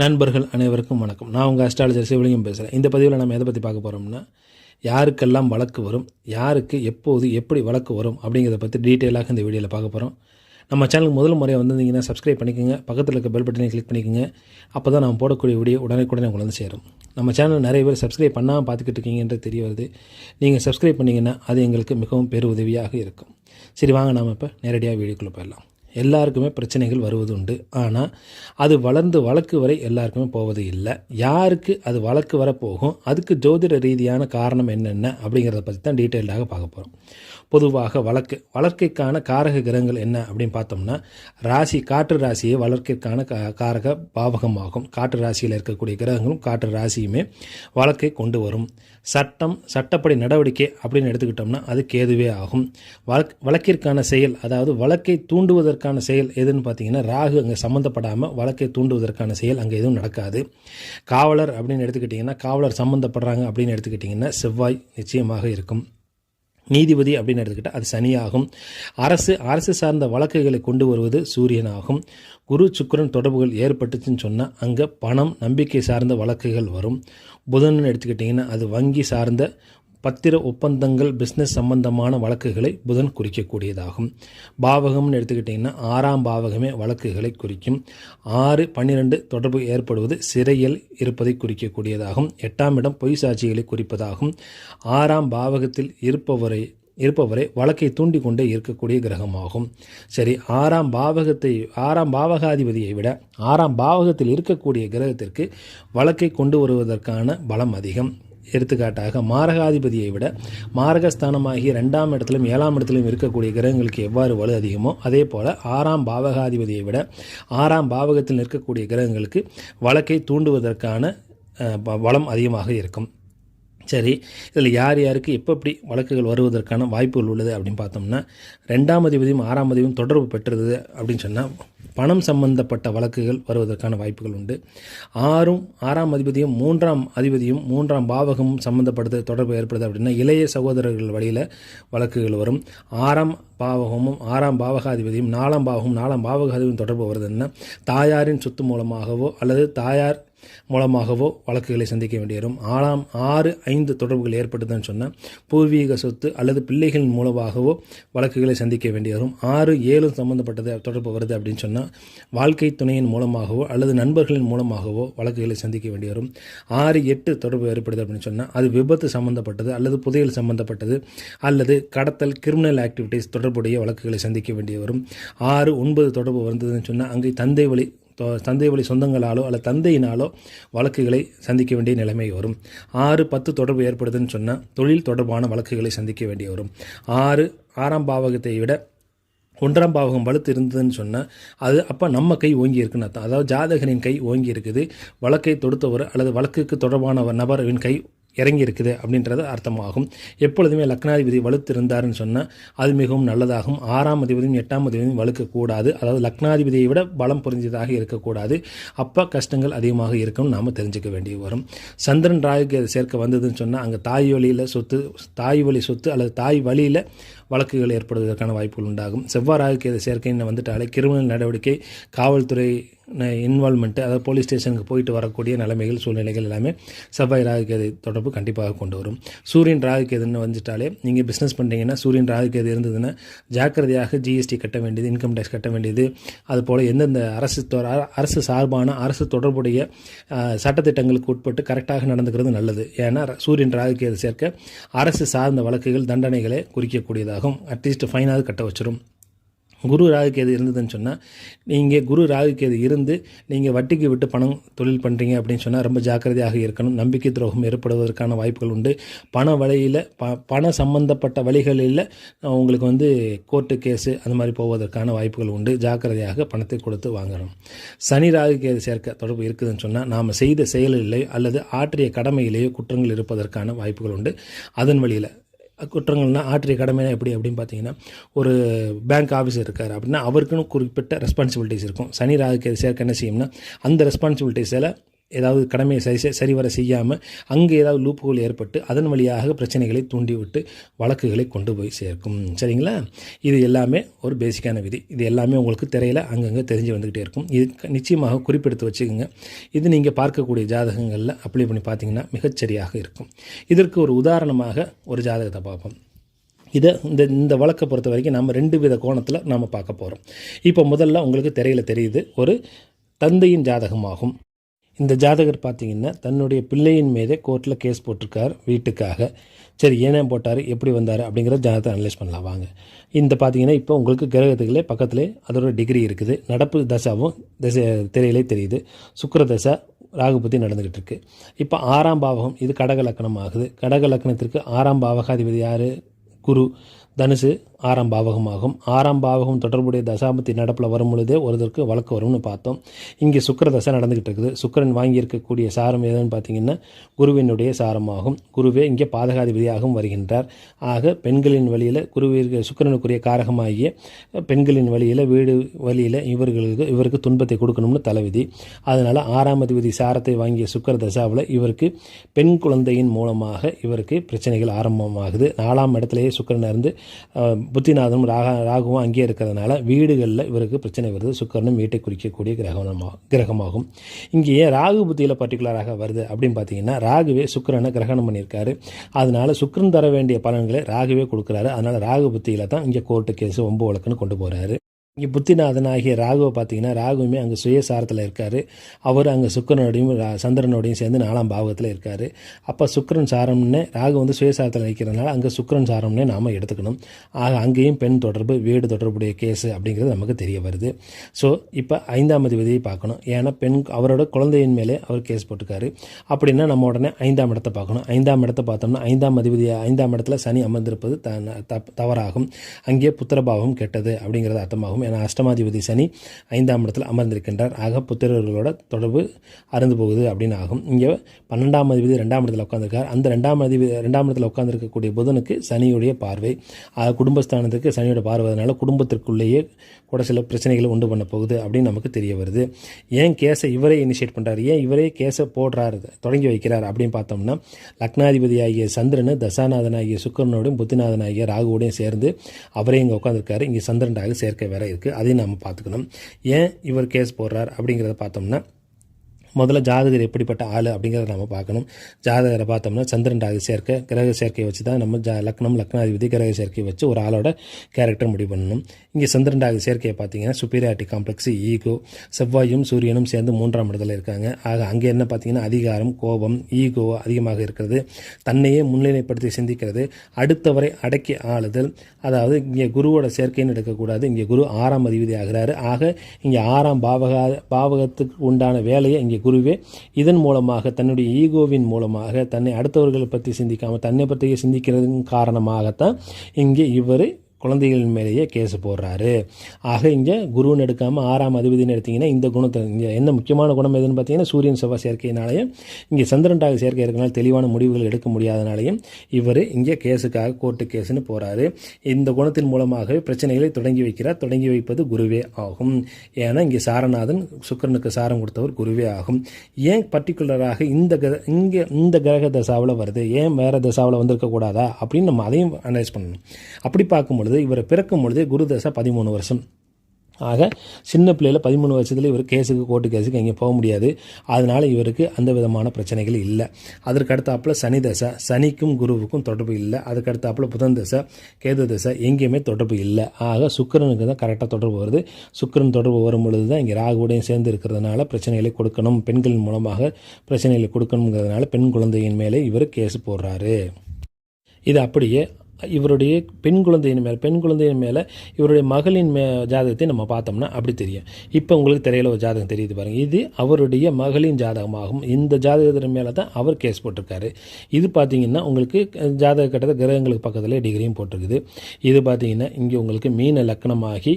நண்பர்கள் அனைவருக்கும் வணக்கம். நான் உங்கள் அஸ்ட்ராலஜர் சிவலிங்கம் பேசுகிறேன் இந்த பதிவில் நம்ம எதை பற்றி பார்க்க போகிறோம்னா யாருக்கெல்லாம் வழக்கு வரும் யாருக்கு எப்போது எப்படி வழக்கு வரும் அப்படிங்கிறத பற்றி டீட்டெயிலாக இந்த வீடியோவில் பார்க்க போகிறோம் நம்ம சேனலுக்கு முதல் முறையாக வந்திருந்தீங்கன்னா சப்ஸ்கிரைப் பண்ணிக்கோங்க. பக்கத்தில் இருக்க பெல் பட்டனை கிளிக் பண்ணிக்கோங்க. அப்போ தான் நம்ம போடக்கூடிய வீடியோ உடனுக்குடனே உங்களுக்கு வந்து சேரும். நம்ம சேனல் நிறைய பேர் சப்ஸ்கிரைப் பண்ணாமல் பார்த்துக்கிட்டு இருக்கீங்கன்ற தெரிய வருது. நீங்கள் சப்ஸ்கிரைப் பண்ணிங்கன்னா அது எங்களுக்கு மிகவும் பெருஉதவியாக இருக்கும். சரி வாங்க நாம் இப்போ நேரடியாக வீடியோக்குள்ளே போயிடலாம். எல்லாருக்குமே பிரச்சனைகள் வருவது உண்டு ஆனால் அது வளர்ந்து வழக்கு வரை எல்லாருக்குமே போவது இல்லை. யாருக்கு அது வழக்கு வர போகும் அதுக்கு ஜோதிட ரீதியான காரணம் என்னென்ன? அப்படிங்கிறத பற்றி தான் டீட்டெயில்டாக பார்க்க போகிறோம் பொதுவாக வழக்கு. வளர்க்கைக்கான காரக கிரகங்கள் என்ன அப்படின்னு பார்த்தோம்னா ராசி காற்று ராசியை வளர்க்கைக்கான கா காரக பாவகமாகும். காற்று ராசியில் இருக்கக்கூடிய கிரகங்களும் காற்று ராசியுமே வழக்கை கொண்டு வரும். சட்டம் சட்டப்படி நடவடிக்கை அப்படின்னு எடுத்துக்கிட்டோம்னா அது கேதுவே ஆகும். வழக் வழக்கிற்கான செயல் அதாவது வழக்கை தூண்டுவதற்கான செயல் எதுன்னு பார்த்தீங்கன்னா ராகு அங்கே சம்மந்தப்படாமல் வழக்கை தூண்டுவதற்கான செயல் அங்கே எதுவும் நடக்காது. காவலர் அப்படின்னு எடுத்துக்கிட்டிங்கன்னா காவலர் சம்மந்தப்படுறாங்க அப்படின்னு எடுத்துக்கிட்டிங்கன்னா செவ்வாய் நிச்சயமாக இருக்கும். நீதிபதி அப்படின்னு எடுத்துக்கிட்டால் அது சனியாகும். அரசு அரசு சார்ந்த வழக்குகளை கொண்டு வருவது சூரியனாகும். குரு சுக்கிரன் தொடர்புகள் ஏற்பட்டுச்சுன்னு சொன்னால் அங்கே பணம் நம்பிக்கை சார்ந்த வழக்குகள் வரும். புதன் எடுத்துக்கிட்டிங்கன்னா அது வங்கி சார்ந்த பத்திர ஒப்பந்தங்கள் பிஸ்னஸ் சம்பந்தமான வழக்குகளை புதன் குறிக்கக்கூடியதாகும். பாவகம்னு எடுத்துக்கிட்டிங்கன்னா ஆறாம் பாவகமே வழக்குகளை குறிக்கும். ஆறு பன்னிரெண்டு தொடர்பு ஏற்படுவது சிறையில் இருப்பதை குறிக்கக்கூடியதாகும். எட்டாம் இடம் பொய் சாட்சிகளை குறிப்பதாகும். ஆறாம் பாவகத்தில் இருப்பவரை இருப்பவரை வழக்கை தூண்டிக்கொண்டே இருக்கக்கூடிய கிரகமாகும். சரி ஆறாம் பாவகத்தை ஆறாம் பாவகாதிபதியை விட ஆறாம் பாவகத்தில் இருக்கக்கூடிய கிரகத்திற்கு வழக்கை கொண்டு வருவதற்கான பலம் அதிகம். எடுத்துக்காட்டாக மாரகாதிபதியை விட மாரகஸ்தானமாகிய ரெண்டாம் இடத்திலும் ஏழாம் இடத்திலும் இருக்கக்கூடிய கிரகங்களுக்கு எவ்வாறு வலு அதிகமோ அதே போல் ஆறாம் பாவகாதிபதியை விட ஆறாம் பாவகத்தில் நிற்கக்கூடிய கிரகங்களுக்கு வழக்கை தூண்டுவதற்கான ப- வளம் அதிகமாக இருக்கும். சரி இதில் யார் யாருக்கு எப்போ எப்படி வழக்குகள் வருவதற்கான வாய்ப்புகள் உள்ளது அப்படின்னு பார்த்தோம்னா ரெண்டாம் அதிபதியும் ஆறாம் அதிபதியும் தொடர்பு பெற்றது அப்படின்னு சொன்னால் பணம் சம்பந்தப்பட்ட வழக்குகள் வருவதற்கான வாய்ப்புகள் உண்டு. ஆறும் ஆறாம் அதிபதியும் மூன்றாம் அதிபதியும் மூன்றாம் பாவகமும் சம்பந்தப்படுத்த தொடர்பு ஏற்படுது அப்படின்னா இளைய சகோதரர்கள் வழியில் வழக்குகள் வரும். ஆறாம் பாவகமும் ஆறாம் பாவகாதிபதியும் நாலாம் பாவகமும் நாலாம் பாவகாதிபதியும் தொடர்பு வருதுன்னா தாயாரின் சொத்து மூலமாகவோ அல்லது தாயார் மூலமாகவோ வழக்குகளை சந்திக்க வேண்டி வரும் ஆறாம் ஆறு ஐந்து தொடர்புகள் ஏற்பட்டதுன்னு சொன்னால் பூர்வீக சொத்து அல்லது பிள்ளைகளின் மூலமாகவோ வழக்குகளை சந்திக்க வேண்டி வரும் ஆறு ஏழு சம்பந்தப்பட்டது தொடர்பு வருது அப்படின்னு சொன்னால் வாழ்க்கை துணையின் மூலமாகவோ அல்லது நண்பர்களின் மூலமாகவோ வழக்குகளை சந்திக்க வேண்டி வரும் ஆறு எட்டு தொடர்பு ஏற்படுது அப்படின்னு சொன்னால் அது விபத்து சம்பந்தப்பட்டது அல்லது புதையல் சம்பந்தப்பட்டது அல்லது கடத்தல் கிரிமினல் ஆக்டிவிட்டீஸ் தொடர்புடைய வழக்குகளை சந்திக்க வேண்டிய வரும் ஆறு ஒன்பது தொடர்பு வந்ததுன்னு சொன்னால் அங்கே தந்தை வழி தந்தை வழி சொந்தங்களாலோ அல்லது தந்தையினாலோ வழக்குகளை சந்திக்க வேண்டிய நிலைமை வரும். ஆறு பத்து தொடர்பு ஏற்படுதுன்னு சொன்னால் தொழில் தொடர்பான வழக்குகளை சந்திக்க வேண்டிய வரும். ஆறு ஆறாம் பாவகத்தை விட ஒன்றாம் பாவகம் வலுத்து இருந்ததுன்னு சொன்னால் அது அப்போ நம்ம கை ஓங்கி இருக்குன்னு அர்த்தம். அதாவது ஜாதகனின் கை ஓங்கி இருக்குது. வழக்கை தொடுத்தவர் அல்லது வழக்குக்கு தொடர்பான நபரின் கை இறங்கி இருக்குது அப்படின்றது அர்த்தமாகும். எப்பொழுதுமே லக்னாதிபதி வலுத்து இருந்தாருன்னு சொன்னால் அது மிகவும் நல்லதாகும். ஆறாம் அதிபதியும் எட்டாம் அதிபதியும் வலுக்கக்கூடாது. அதாவது லக்னாதிபதியை விட பலம் புரிஞ்சதாக இருக்கக்கூடாது. அப்போ கஷ்டங்கள் அதிகமாக இருக்கும்னு நாம் தெரிஞ்சுக்க வேண்டிய வரும். சந்திரன் ராகுக்கு அது சேர்க்க வந்ததுன்னு சொன்னால் அங்கே தாய் வழியில் சொத்து தாய் வழி சொத்து அல்லது தாய் வழியில் வழக்குகள் ஏற்படுவதற்கான வாய்ப்புகள் உண்டாகும். செவ்வாய் ராகுக்கு இது சேர்க்கைன்னு வந்துட்டாலே கிரிமினல் நடவடிக்கை காவல்துறை இன்வால்மெண்ட்டு அதாவது போலீஸ் ஸ்டேஷனுக்கு போயிட்டு வரக்கூடிய நிலைமைகள் சூழ்நிலைகள் எல்லாமே செவ்வாய் ராகுகேது தொடர்பு கண்டிப்பாக கொண்டு வரும். சூரியன் ராகுகேதுன்னு வந்துட்டாலே நீங்கள் பிஸ்னஸ் பண்ணுறீங்கன்னா சூரியன் ராகுகேது இருந்ததுன்னா ஜாக்கிரதையாக ஜிஎஸ்டி கட்ட வேண்டியது இன்கம் டேக்ஸ் கட்ட வேண்டியது அதுபோல் எந்தெந்த அரசு அரசு சார்பான அரசு தொடர்புடைய சட்டத்திட்டங்களுக்கு உட்பட்டு கரெக்டாக நடந்துக்கிறது நல்லது. ஏன்னா ர- சூரியன் ராகுகேது சேர்க்க அரசு சார்ந்த வழக்குகள் தண்டனைகளை குறிக்கக்கூடியதாகும். அட்லீஸ்ட் ஃபைனாவது கட்ட வச்சிடும் குரு ராகுக்கேது இருந்ததுன்னு சொன்னால் நீங்கள் குரு ராகுக்கேது இருந்து நீங்கள் வட்டிக்கு விட்டு பணம் தொழில் பண்ணுறீங்க அப்படின்னு சொன்னால் ரொம்ப ஜாக்கிரதையாக இருக்கணும். நம்பிக்கை துரோகம் ஏற்படுவதற்கான வாய்ப்புகள் உண்டு. பண வழியில் ப பண சம்பந்தப்பட்ட வழிகளில் உங்களுக்கு வந்து கோர்ட்டு கேஸு அந்த மாதிரி போவதற்கான வாய்ப்புகள் உண்டு. ஜாக்கிரதையாக பணத்தை கொடுத்து வாங்கணும். சனி ராகுக்கேது சேர்க்க தொடர்பு இருக்குதுன்னு சொன்னால் நாம் செய்த செயலிலேயோ அல்லது ஆற்றிய கடமையிலேயோ குற்றங்கள் இருப்பதற்கான வாய்ப்புகள் உண்டு. அதன் வழியில் குற்றங்கள்னால் ஆற்றிய கடமைனா எப்படி அப்படின்னு பார்த்தீங்கன்னா ஒரு பேங்க் ஆஃபீஸர் இருக்கார் அப்படின்னா அவருக்குன்னு குறிப்பிட்ட ரெஸ்பான்சிபிலிட்டிஸ் இருக்கும். சனி ராகுக்கு சேர்க்க என்ன செய்யும்னா அந்த ரெஸ்பான்சிபிலிட்டிஸில் ஏதாவது கடமையை சரி சரிவர செய்யாமல் அங்கே ஏதாவது லூப்புகள் ஏற்பட்டு அதன் வழியாக பிரச்சனைகளை தூண்டிவிட்டு வழக்குகளை கொண்டு போய் சேர்க்கும். சரிங்களா? இது எல்லாமே ஒரு பேசிக்கான விதி. இது எல்லாமே உங்களுக்கு திரையில் அங்கங்கே தெரிஞ்சு வந்துக்கிட்டே இருக்கும். இது நிச்சயமாக குறிப்பெடுத்து வச்சுக்கோங்க. இது நீங்கள் பார்க்கக்கூடிய ஜாதகங்களில் அப்ளை பண்ணி பார்த்தீங்கன்னா மிகச்சரியாக இருக்கும். இதற்கு ஒரு உதாரணமாக ஒரு ஜாதகத்தை பார்ப்போம். இதை இந்த இந்த வழக்கை பொறுத்த வரைக்கும் நம்ம ரெண்டு வித கோணத்தில் நாம் பார்க்க போகிறோம் இப்போ முதல்ல உங்களுக்கு திரையில் தெரியுது. ஒரு தந்தையின் ஜாதகமாகும். இந்த ஜாதகர் பார்த்தீங்கன்னா தன்னுடைய பிள்ளையின் மீதே கோர்ட்டில் கேஸ் போட்டிருக்கார் வீட்டுக்காக. சரி ஏனே போட்டார் எப்படி வந்தார் அப்படிங்கிற ஜாதகத்தை அனலைஸ் பண்ணலாம். வாங்க. இந்த பார்த்தீங்கன்னா இப்போ உங்களுக்கு கிரகத்துகளே பக்கத்துலேயே அதோட டிகிரி இருக்குது. நடப்பு தசாவும் தசை திரையிலே தெரியுது. சுக்கர தசை ராகுபதி நடந்துக்கிட்டு இருக்கு. இப்போ ஆறாம் பாவகம் இது கடக லக்கணம் ஆகுது. கடக லக்கணத்திற்கு ஆறாம் பாவகாதிபதி யார்? குரு. தனுசு ஆறாம் பாவகமாகும். ஆறாம் பாவகம் தொடர்புடைய தசாபத்தி நடப்பில் வரும் பொழுதே ஒருத்தருக்கு வழக்கு வரும்னு பார்த்தோம். இங்கே சுக்கர தசை நடந்துக்கிட்டு இருக்குது. சுக்கிரன் வாங்கியிருக்கக்கூடிய சாரம் எதுன்னு பார்த்தீங்கன்னா குருவினுடைய சாரமாகும். குருவே இங்கே பாதகாதிபதியாகவும் வருகின்றார். ஆக பெண்களின் வழியில் குருவிற்கு சுக்கிரனுக்குரிய காரகமாகிய பெண்களின் வழியில் வீடு வழியில் இவர்களுக்கு இவருக்கு துன்பத்தை கொடுக்கணும்னு தலைவிதி. அதனால் ஆறாம் அதிபதி சாரத்தை வாங்கிய சுக்கர தசாவில் இவருக்கு பெண் குழந்தையின் மூலமாக இவருக்கு பிரச்சனைகள் ஆரம்பமாகுது. நாலாம் இடத்துலையே சுக்கிரன் இருந்து புத்திநாதனும் ராக ராகுவும் அங்கேயே இருக்கிறதுனால வீடுகளில் இவருக்கு பிரச்சனை வருது. சுக்கிரனும் வீட்டை குறிக்கக்கூடிய கிரகணமாக கிரகமாகும். இங்கே ராகு புத்தியில் பர்டிகுலராக வருது அப்படின்னு பார்த்தீங்கன்னா ராகுவே சுக்கரனை கிரகணம் பண்ணியிருக்காரு. அதனால் சுக்கரன் தர வேண்டிய பலன்களை ராகுவே கொடுக்குறாரு. அதனால் ராகு புத்தியில் தான் இங்கே கோர்ட்டு கேஸ் ஒம்பு வழக்குன்னு கொண்டு போகிறாரு இங்கே புத்திநாதன் ஆகிய ராகுவை பார்த்தீங்கன்னா ராகுவுமே அங்கே சுயசாரத்தில் இருக்கார். அவர் அங்கே சுக்கிரனோடையும் ரா- சந்திரனோடையும் சேர்ந்து நாலாம் பாவகத்தில் இருக்கார். அப்போ சுக்கிரன் சாரம்னு ராகு வந்து சுயசாரத்தில் நிற்கிறதுனால அங்கே சுக்கிரன் சாரம்னே நாம் எடுத்துக்கணும். ஆக அங்கேயும் பெண் தொடர்பு வீடு தொடர்புடைய கேஸு அப்படிங்கிறது நமக்கு தெரிய வருது. ஸோ இப்போ ஐந்தாம் அதிபதியை பார்க்கணும். ஏன்னா பெண் அவரோட குழந்தையின் மேலே அவர் கேஸ் போட்டிருக்காரு. அப்படின்னா நம்ம உடனே ஐந்தாம் இடத்தை பார்க்கணும். ஐந்தாம் இடத்தை பார்த்தோம்னா ஐந்தாம் அதிபதி ஐந்தாம் இடத்துல சனி அமர்ந்திருப்பது த தவறாகும். அங்கே புத்திரபாவம் கெட்டது அப்படிங்கிறது அர்த்தமாகும். என அஷ்டமாதிபதி சனி ஐந்தாம் இடத்தில் அமர்ந்திருக்கின்றார். ஆக புத்திரர்களோட தொடர்பு அறந்து போகுது அப்படின்னு ஆகும். இங்கே பன்னெண்டாம் அதிபதி ரெண்டாம் இடத்தில் உட்காந்துருக்கார் அந்த ரெண்டாம் அதிபதி ரெண்டாம் இடத்தில் உட்காந்துருக்கக்கூடிய புதனுக்கு சனியுடைய பார்வை. குடும்பஸ்தானத்துக்கு சனியோட பார்வதனால குடும்பத்திற்குள்ளேயே கூட சில பிரச்சனைகளை உண்டு பண்ண போகுது அப்படின்னு நமக்கு தெரிய வருது. ஏன் கேஸை இவரே இனிஷியேட் பண்ணுறாரு ஏன் இவரே கேஸை போடுறாரு தொடங்கி வைக்கிறார் அப்படின்னு பார்த்தோம்னா லக்னாதிபதி ஆகிய சந்திரன் தசாநாதன் ஆகிய சுக்கரனோடும் புத்திநாதன் ஆகிய ராகுவோடையும் சேர்ந்து அவரே இங்கே உட்காந்துருக்காரு இங்கே சந்திரனாக சேர்க்க வேற இருக்குது அதையும் நம்ம பார்த்துக்கணும். ஏன் இவர் கேஸ் போடுறார் அப்படிங்கிறத பார்த்தோம்னா முதல்ல ஜாதகர் எப்படிப்பட்ட ஆள் அப்படிங்கிறத நம்ம பார்க்கணும். ஜாதகரை பார்த்தோம்னா சந்திரன் ராகு சேர்க்கை கிரக சேர்க்கையை வச்சு தான் நம்ம ஜா லக்னம் லக்னாதிபதி கிரக சேர்க்கையை வச்சு ஒரு ஆளோட கேரக்டர் முடிவு பண்ணணும். இங்கே சந்திரன் ராகு சேர்க்கையை பார்த்தீங்கன்னா சுப்பீரியாரிட்டி காம்ப்ளெக்ஸ் ஈகோ செவ்வாயும் சூரியனும் சேர்ந்து மூன்றாம் இடத்துல இருக்காங்க. ஆக அங்கே என்ன பார்த்தீங்கன்னா அதிகாரம் கோபம் ஈகோ அதிகமாக இருக்கிறது. தன்னையே முன்னிலைப்படுத்தி சிந்திக்கிறது. அடுத்தவரை அடக்கி ஆளுதல். அதாவது இங்கே குருவோட சேர்க்கைன்னு எடுக்கக்கூடாது. இங்கே குரு ஆறாம் அதிபதி ஆகிறாரு. ஆக இங்கே ஆறாம் பாவக பாவகத்துக்கு உண்டான வேலையை இங்கே குருவே இதன் மூலமாக தன்னுடைய ஈகோவின் மூலமாக தன்னை அடுத்தவர்களை பற்றி சிந்திக்காமல் தன்னை பற்றியே சிந்திக்கிறதன் காரணமாகத்தான் இங்கே இவர் குழந்தைகளின் மேலேயே கேஸ் போடுறாரு. ஆக இங்கே குருன்னு எடுக்காமல் ஆறாம் அதிபதினு எடுத்தீங்கன்னா இந்த குணத்தை இங்கே என்ன முக்கியமான குணம் எதுன்னு பார்த்தீங்கன்னா சூரியன் செவ்வாய் சேர்க்கையினாலையும் இங்கே சந்திரன்டாக சேர்க்கை இருக்கனால தெளிவான முடிவுகள் எடுக்க முடியாதனாலையும் இவர் இங்கே கேஸுக்காக கோர்ட்டு கேஸுன்னு போகிறாரு இந்த குணத்தின் மூலமாகவே பிரச்சனைகளை தொடங்கி வைக்கிறார். தொடங்கி வைப்பது குருவே ஆகும். ஏன்னா இங்கே சாரநாதன் சுக்கிரனுக்கு சாரம் கொடுத்தவர் குருவே ஆகும். ஏன் பர்டிகுலராக இந்த கிர இங்கே இந்த கிரக தசாவில் வருது? ஏன் வேறு தசாவில் வந்திருக்கக்கூடாதா? அப்படின்னு நம்ம அதையும் அனலைஸ் பண்ணணும். அப்படி பார்க்கும்பொழுது பொழுது இவரை பிறக்கும் பொழுதே குரு தசை பதிமூணு வருஷம். ஆக சின்ன பிள்ளையில பதிமூணு வருஷத்தில் இவர் கேஸுக்கு கோர்ட்டு கேஸுக்கு எங்கேயும் போக முடியாது. அதனால் இவருக்கு அந்த விதமான பிரச்சனைகள் இல்லை. அதற்கு அடுத்தாப்புல சனி தசை சனிக்கும் குருவுக்கும் தொடர்பு இல்லை. அதுக்கு அடுத்தாப்புல புதன் தசை கேது தசை எங்கேயுமே தொடர்பு இல்லை. ஆக சுக்கிரனுக்கு தான் கரெக்டாக தொடர்பு வருது. சுக்கரன் தொடர்பு வரும் பொழுது தான் இங்கே ராகுவோடையும் சேர்ந்து இருக்கிறதுனால பிரச்சனைகளை கொடுக்கணும். பெண்களின் மூலமாக பிரச்சனைகளை கொடுக்கணுங்கிறதுனால பெண் குழந்தையின் மேலே இவர் கேஸ் போடுறாரு. இது அப்படியே இவருடைய பெண் குழந்தையின் மேலே பெண் குழந்தையின் மேலே இவருடைய மகளின் மே ஜாதகத்தை நம்ம பார்த்தோம்னா அப்படி தெரியும். இப்போ உங்களுக்கு தெரியல ஒரு ஜாதகம் தெரியுது பாருங்க. இது அவருடைய மகளின் ஜாதகமாகும். இந்த ஜாதகத்தின் மேலே தான் அவர் கேஸ் போட்டிருக்காரு. இது பார்த்தீங்கன்னா உங்களுக்கு ஜாதக கட்டத்தை கிரகங்களுக்கு பக்கத்தில் டிகிரியும் போட்டிருக்குது. இது பார்த்தீங்கன்னா இங்கே உங்களுக்கு மீன லக்னமாகி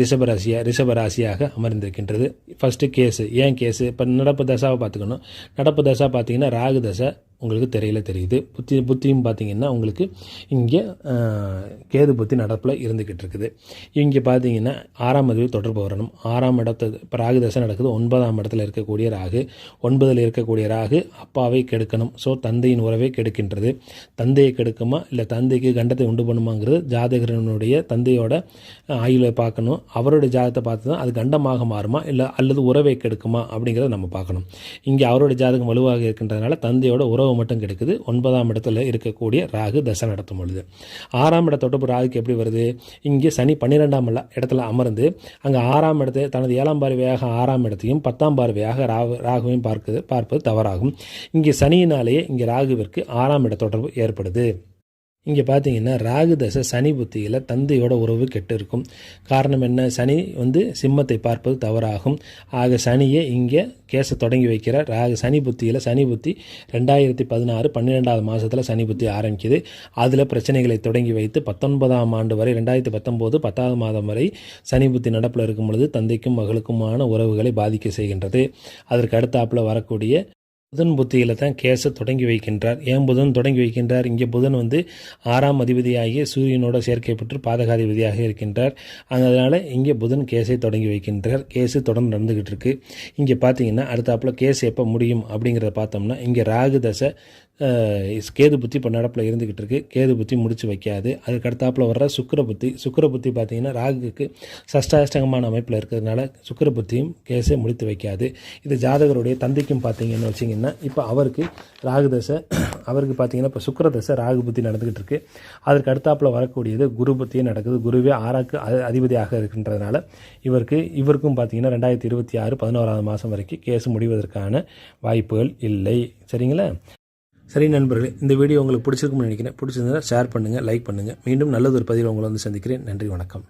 ரிஷபராசியாக ரிஷபராசியாக அமர்ந்திருக்கின்றது. ஃபஸ்ட்டு கேஸு ஏன் கேஸு இப்போ நடப்பு தசாவை பார்த்துக்கணும். நடப்பு தசா பார்த்தீங்கன்னா ராகு தசை உங்களுக்கு தெரியல தெரியுது. புத்தி புத்தியும் பார்த்தீங்கன்னா உங்களுக்கு இங்கே கேது புத்தி நடப்பில் இருந்துக்கிட்டு இருக்குது. இங்கே பார்த்தீங்கன்னா ஆறாம் அதிவு தொடர்பு வரணும். ஆறாம் இடத்து இப்போ ராகு தசை நடக்குது. ஒன்பதாம் இடத்துல இருக்கக்கூடிய ராகு ஒன்பதில் இருக்கக்கூடிய ராகு அப்பாவை கெடுக்கணும். ஸோ தந்தையின் உறவை கெடுக்கின்றது. தந்தையை கெடுக்குமா? இல்லை தந்தைக்கு கண்டத்தை உண்டு பண்ணுமாங்கிறது ஜாதகரனுடைய தந்தையோட ஆயுளை பார்க்கணும். அவருடைய ஜாதகத்தை பார்த்து தான் அது கண்டமாக மாறுமா? இல்லை அல்லது உறவை கெடுக்குமா? அப்படிங்கிறத நம்ம பார்க்கணும். இங்கே அவருடைய ஜாதகம் வலுவாக இருக்கின்றதுனால தந்தையோட உறவு மட்டும் கெடுக்குது. ஒன்பதாம் இடத்துல இருக்கக்கூடிய ராகு தசை நடத்தும் பொழுது. ஆறாம் இட தொடர்பு ராகுக்கு எப்படி வருது? இங்கே சனி பன்னிரெண்டாம் இடத்துல அமர்ந்து அங்கே ஆறாம் இடத்தை தனது ஏழாம் பார்வையாக ஆறாம் இடத்தையும் பத்தாம் பார்வையாக ராகு ராகுவையும் பார்க்குது பார்ப்பது தவறாகும். இங்கே சனியினாலேயே இங்கே ராகுவிற்கு ஆறாம் இட தொடர்பு ஏற்படுது. இங்கே பார்த்தீங்கன்னா ராகு தசை சனி புத்தியில் தந்தையோட உறவு கெட்டு இருக்கும் காரணம் என்ன? சனி வந்து சிம்மத்தை பார்ப்பது தவறாகும். ஆக சனியை இங்கே கேஸை தொடங்கி வைக்கிற ராகு சனி புத்தியில் சனி புத்தி ரெண்டாயிரத்தி பதினாறு பன்னிரெண்டாவது மாதத்தில் சனி புத்தி ஆரம்பிக்குது. அதில் பிரச்சனைகளை தொடங்கி வைத்து பத்தொன்பதாம் ஆண்டு வரை ரெண்டாயிரத்தி பத்தொம்போது பத்தாவது மாதம் வரை சனி புத்தி நடப்பில் இருக்கும் பொழுது தந்தைக்கும் மகளுக்குமான உறவுகளை பாதிக்க செய்கின்றது. அதற்கு அடுத்தாப்பில் வரக்கூடிய புதன் புத்தியில் தான் கேஸை தொடங்கி வைக்கின்றார். ஏன் புதன் தொடங்கி வைக்கின்றார்? இங்கே புதன் வந்து ஆறாம் அதிபதியாகிய சூரியனோட சேர்க்கப்பட்டு பாதகாதிபதியாக இருக்கின்றார். அதனால் இங்கே புதன் கேஸை தொடங்கி வைக்கின்றார். கேஸு தொடர்ந்து நடந்துக்கிட்டு இருக்கு. இங்கே பார்த்தீங்கன்னா அடுத்தாப்புல கேஸ் எப்போ முடியும் அப்படிங்கிறத பார்த்தோம்னா இங்கே ராகு தசை கேது புத்தி இப்போ நடப்பில் இருந்துக்கிட்டு இருக்குது கேது புத்தி முடிச்சு வைக்காது. அதுக்கு அடுத்தாப்பில் வர்ற சுக்கர புத்தி. சுக்கர புத்தி பார்த்திங்கன்னா ராகுக்கு சஷ்டாஷ்டகமான அமைப்பில் இருக்கிறதுனால சுக்கர புத்தியும் கேஸை முடித்து வைக்காது. இது ஜாதகருடைய தந்தைக்கும் பார்த்தீங்கன்னு வச்சிங்கன்னா இப்போ அவருக்கு ராகு தசை அவருக்கு பார்த்தீங்கன்னா இப்போ சுக்கர தசை ராகு புத்தி நடந்துக்கிட்டு இருக்குது அதற்கு அடுத்தாப்பில் வரக்கூடியது குரு புத்தியும் நடக்குது. குருவே ஆறாக்கு அதிபதியாக இருக்கின்றதுனால இவருக்கு இவருக்கும் பார்த்தீங்கன்னா ரெண்டாயிரத்தி இருபத்தி ஆறு பதினோராவது மாதம் வரைக்கும் கேஸ் முடிவதற்கான வாய்ப்புகள் இல்லை. சரிங்களா? சரி நண்பர்களே இந்த வீடியோ உங்களுக்கு பிடிச்சிருக்கும்னு நினைக்கிறேன். பிடிச்சிருந்தா ஷேர் பண்ணுங்கள் லைக் பண்ணுங்கள் மீண்டும் நல்லதொரு பதிவில் உங்களை வந்து சந்திக்கிறேன். நன்றி வணக்கம்.